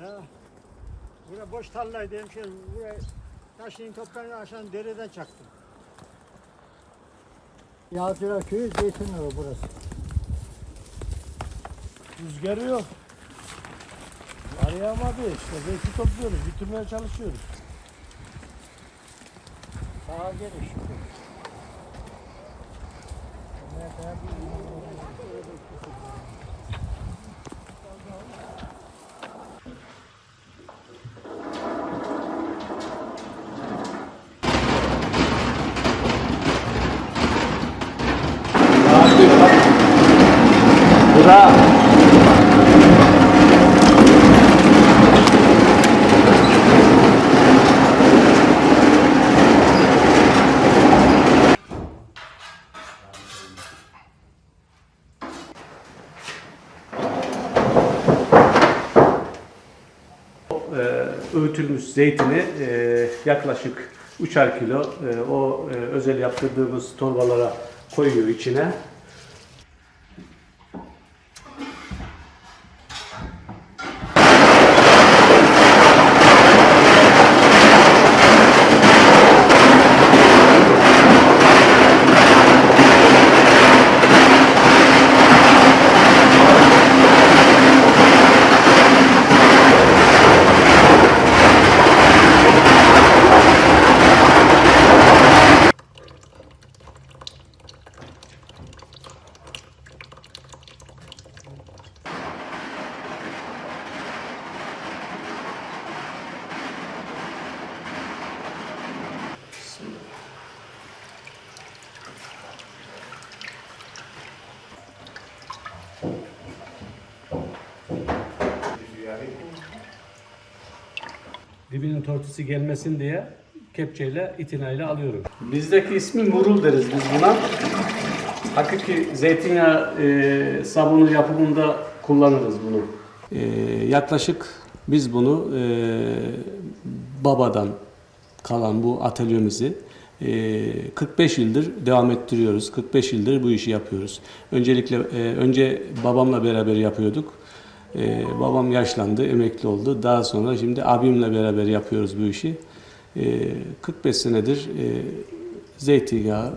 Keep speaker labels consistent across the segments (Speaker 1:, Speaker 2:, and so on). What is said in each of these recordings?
Speaker 1: Ya. Buraya boş tarlaydı hemşerim. Buraya taşın toprağını aşağı dereden çaktım. Yağcılar köyü Zeytinli burası.
Speaker 2: Rüzgarı yok. Arayamadı işte. Zeytin topluyoruz. Bitirmeye çalışıyoruz.
Speaker 1: Sağa geliş.
Speaker 2: Bura.
Speaker 3: e, öğütülmüş zeytini e, yaklaşık 3'er kilo e, o e, özel yaptırdığımız torbalara koyuyor içine. Dibinin tortusu gelmesin diye kepçeyle itinayla alıyorum. Bizdeki ismi murul deriz biz buna. Hakiki zeytinyağı e, sabunu yapımında kullanırız bunu. E, yaklaşık biz bunu e, babadan kalan bu atölyemizi 45 yıldır devam ettiriyoruz. 45 yıldır bu işi yapıyoruz. Öncelikle e, önce babamla beraber yapıyorduk. Ee, babam yaşlandı, emekli oldu. Daha sonra şimdi abimle beraber yapıyoruz bu işi. Ee, 45 senedir e, zeytinyağı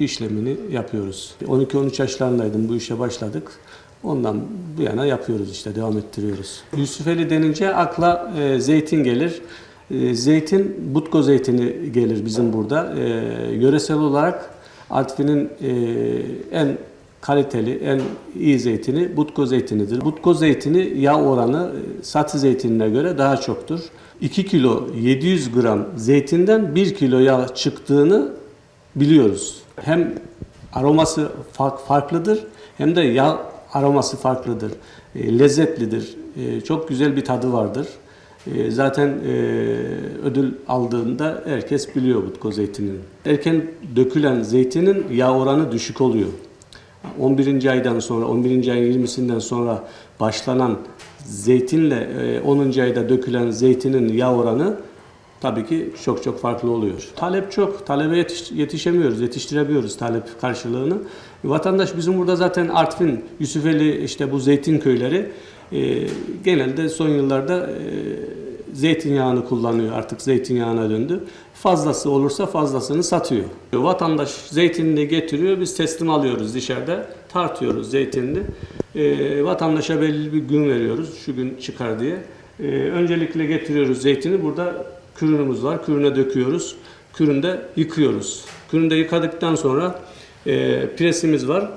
Speaker 3: işlemini yapıyoruz. 12-13 yaşlarındaydım bu işe başladık. Ondan bu yana yapıyoruz işte, devam ettiriyoruz. Yusufeli denince akla e, zeytin gelir. E, zeytin, butko zeytini gelir bizim burada. E, yöresel olarak Artvin'in e, en kaliteli, en iyi zeytini butko zeytinidir. Butko zeytini yağ oranı e, satı zeytinine göre daha çoktur. 2 kilo 700 gram zeytinden 1 kilo yağ çıktığını biliyoruz. Hem aroması fark- farklıdır hem de yağ aroması farklıdır. E, lezzetlidir. E, çok güzel bir tadı vardır. E, zaten e, ödül aldığında herkes biliyor butko zeytininin. Erken dökülen zeytinin yağ oranı düşük oluyor. 11. aydan sonra, 11. ayın 20'sinden sonra başlanan zeytinle e, 10. ayda dökülen zeytinin yağ oranı tabii ki çok çok farklı oluyor. Talep çok. Talebe yetiş- yetişemiyoruz, yetiştiremiyoruz talep karşılığını. Vatandaş bizim burada zaten Artvin, Yusufeli işte bu zeytin köyleri e, genelde son yıllarda e, zeytinyağını kullanıyor artık zeytinyağına döndü. Fazlası olursa fazlasını satıyor. Vatandaş zeytinini getiriyor biz teslim alıyoruz dışarıda tartıyoruz zeytinini. Ee, vatandaşa belli bir gün veriyoruz şu gün çıkar diye. Ee, öncelikle getiriyoruz zeytini burada kürünümüz var kürüne döküyoruz. Küründe yıkıyoruz. Küründe yıkadıktan sonra e, presimiz var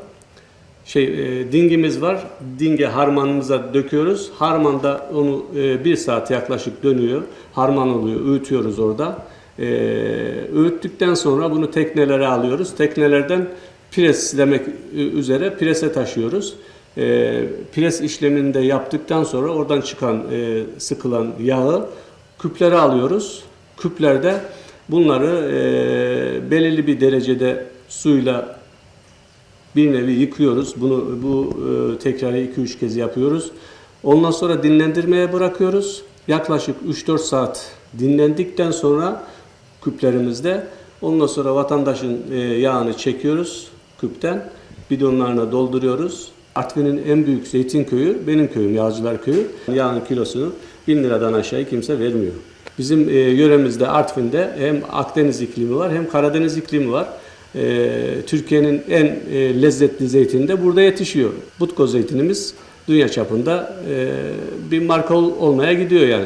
Speaker 3: şey e, dingimiz var. Dinge harmanımıza döküyoruz. Harmanda onu e, bir saat yaklaşık dönüyor. Harman oluyor. Öğütüyoruz orada. E, öğüttükten sonra bunu teknelere alıyoruz. Teknelerden preslemek üzere prese taşıyoruz. E, pres işlemini de yaptıktan sonra oradan çıkan e, sıkılan yağı küplere alıyoruz. Küplerde bunları e, belirli bir derecede suyla bir nevi yıkıyoruz. Bunu bu e, tekrarı 2-3 kez yapıyoruz. Ondan sonra dinlendirmeye bırakıyoruz. Yaklaşık 3-4 saat dinlendikten sonra küplerimizde ondan sonra vatandaşın e, yağını çekiyoruz küpten. Bidonlarına dolduruyoruz. Artvin'in en büyük zeytin köyü benim köyüm Yağcılar Köyü. Yağın kilosunu 1000 liradan aşağı kimse vermiyor. Bizim e, yöremizde Artvin'de hem Akdeniz iklimi var hem Karadeniz iklimi var. E, Türkiye'nin en e, lezzetli zeytini de burada yetişiyor. Butko zeytinimiz dünya çapında e, bir marka ol- olmaya gidiyor yani.